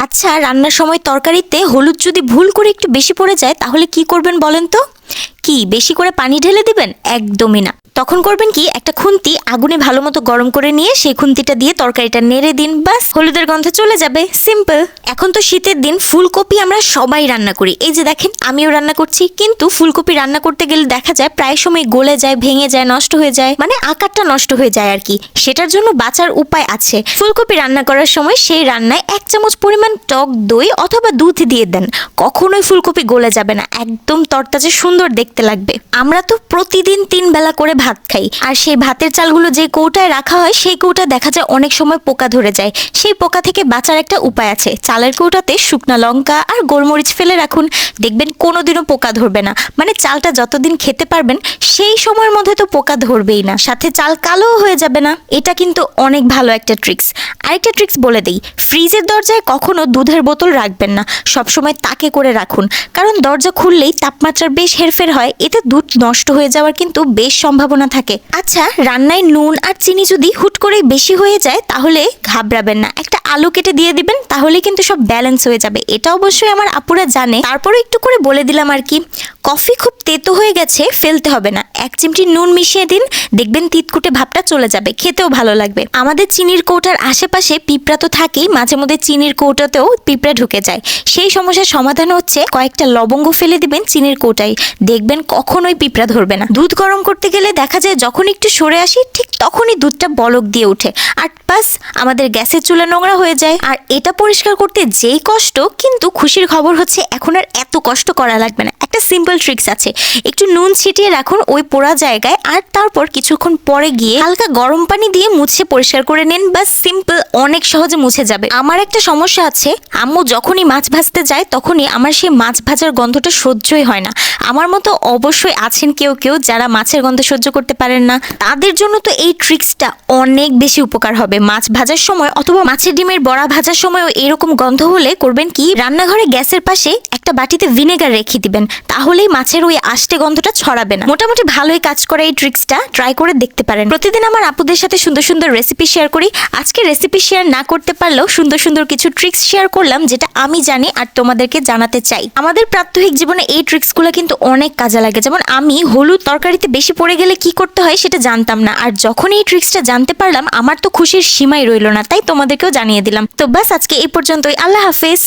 আচ্ছা রান্নার সময় তরকারিতে হলুদ যদি ভুল করে একটু বেশি পড়ে যায়, তাহলে কি করবেন বলেন তো? কি, বেশি করে পানি ঢেলে দিবেন? একদমই না। তখন করবেন কি, একটা খুন্তি আগুনে ভালো মতো গরম করে নিয়ে সেই খুন্তিটা দিয়ে তরকারিটা নেড়ে দিন, বাস, হলুদের গন্ধ চলে যাবে সিম্পল এখন তো শীতের দিন, ফুলকপি আমরা সবাই রান্না করি। এই যে দেখেন, আমিও রান্না করছি, কিন্তু ফুলকপি রান্না করতে গেলে দেখা যায় প্রায় সময় গলে যায়, ভেঙে যায়, নষ্ট হয়ে যায় মানে আকারটা নষ্ট হয়ে যায় আর কি। সেটার জন্য বাঁচার উপায় আছে। ফুলকপি রান্না করার সময় সেই রান্নায় এক চামচ পরিমাণ টক দই অথবা দুধ দিয়ে দেন। কখনোই ফুলকপি গলে যাবে না, একদম তরতাজা সুন্দর দেখতে লাগবে। আমরা তো প্রতিদিন তিন বেলা করে ভাত খাই। আর সেই ভাতের চালগুলো যে কৌটায় রাখা হয়, সেই কৌটা দেখা যায় অনেক সময় পোকা ধরে যায়। সেই পোকা থেকে বাঁচার একটা উপায় আছে। চালের কৌটাতে শুকনা লঙ্কা আর গোলমরিচ ফেলে রাখুন। দেখবেন কোনোদিনও পোকা ধরবে না। মানে চালটা যতদিন খেতে পারবেন, সেই সময়ের মধ্যে তো পোকা ধরবেই না। সাথে চাল কালোও হয়ে যাবে না। এটা কিন্তু অনেক ভালো একটা ট্রিক্স। আরেকটা ট্রিক্স বলে দিই, ফ্রিজের দরজায় কখনো দুধের বোতল রাখবেন না। সবসময় তাকে করে রাখুন। কারণ দরজা খুললেই তাপমাত্রার বেশ হেরফের হয়। এতে দুধ নষ্ট হয়ে যাওয়ার কিন্তু বেশ সম্ভাবনা থাকে। আচ্ছা রান্নায় নুন আর চিনি যদি হুট করে বেশি হয়ে যায়, তাহলে ঘাবড়াবেন না। আলু কেটে দিয়ে দিবেন তাহলে কিন্তু সব ব্যালেন্স হয়ে যাবে। এটা অবশ্যই আমার আপুরা জানে। তারপরে একটু করে বলে দিলাম আর কি কফি খুব তেতো হয়ে গেছে, ফেলতে হবে না। এক চিমটি নুন মিশিয়ে দিন, দেখবেন তিতকুটে ভাবটা চলে যাবে, খেতেও ভালো লাগবে। আমাদের চিনির কৌটার আশেপাশে পিঁপড়া তো থাকেই, মাঝে মধ্যে চিনির কৌটাতেও পিঁপড়া ঢুকে যায়। সেই সমস্যার সমাধান হচ্ছে, কয়েকটা লবঙ্গ ফেলে দিবেন চিনির কৌটায়। দেখবেন কখনোই পিঁপড়া ধরবে না। দুধ গরম করতে গেলে দেখা যায় যখন একটু সরে আসি, ঠিক তখনই দুধটা বলক দিয়ে ওঠে। আর বাস আমাদের গ্যাসের চুলা নোংরা হয়ে যায়। আর এটা পরিষ্কার করতে যেই কষ্ট, কিন্তু খুশির খবর হচ্ছে এখন আর এত কষ্ট করা লাগবে না। সিম্পল ট্রিক্স আছে। একটু নুন ছিটিয়ে রাখুন ওই পোড়া জায়গায় আর তারপর কিছুক্ষণ পরে গিয়ে হালকা গরম পানি দিয়ে মুছে পরিষ্কার করে নেন। বা সিম্পল অনেক সহজে মুছে যাবে। আমার একটা সমস্যা আছে, আম্মু যখনই মাছ ভাজতে যায় তখনই আমার সেই মাছ ভাজার গন্ধটা সহ্যই হয় না। আমার মতো অবশ্যই আছেন কেউ কেউ যারা মাছের গন্ধ সহ্য করতে পারেন না। তাদের জন্য তো এই ট্রিক্সটা অনেক বেশি উপকার হবে। মাছ ভাজার সময় অথবা মাছের ডিমের বড়া ভাজার সময়ও এরকম গন্ধ হলে করবেন কি? রান্নাঘরে গ্যাসের পাশে একটা বাটিতে ভিনেগার রেখে দিবেন। তাহলেই মাছের ওই আষ্টে গন্ধটা ছড়াবে না। মোটামুটি ভালোই কাজ করে এই ট্রিক্সটা ট্রাই করে দেখতে পারেন। প্রতিদিন আমার আপুদের সাথে সুন্দর সুন্দর রেসিপি শেয়ার করি। আজকে রেসিপি শেয়ার না করতে পারলেও সুন্দর সুন্দর কিছু ট্রিক্স শেয়ার করলাম, যেটা আমি জানি আর তোমাদেরকে জানাতে চাই। আমাদের প্রাত্যহিক জীবনে এই ট্রিক্সগুলো কিন্তু অনেক কাজে লাগে। যেমন আমি হলুদ তরকারিতে বেশি পড়ে গেলে কি করতে হয় সেটা জানতাম না। আর যখন এই ট্রিক্সটা জানতে পারলাম, আমার তো খুশির সীমাই রইল না, তাই তোমাদেরকেও জানিয়ে দিলাম। তো বাস আজকে এই পর্যন্তই। আল্লাহ হাফেজ।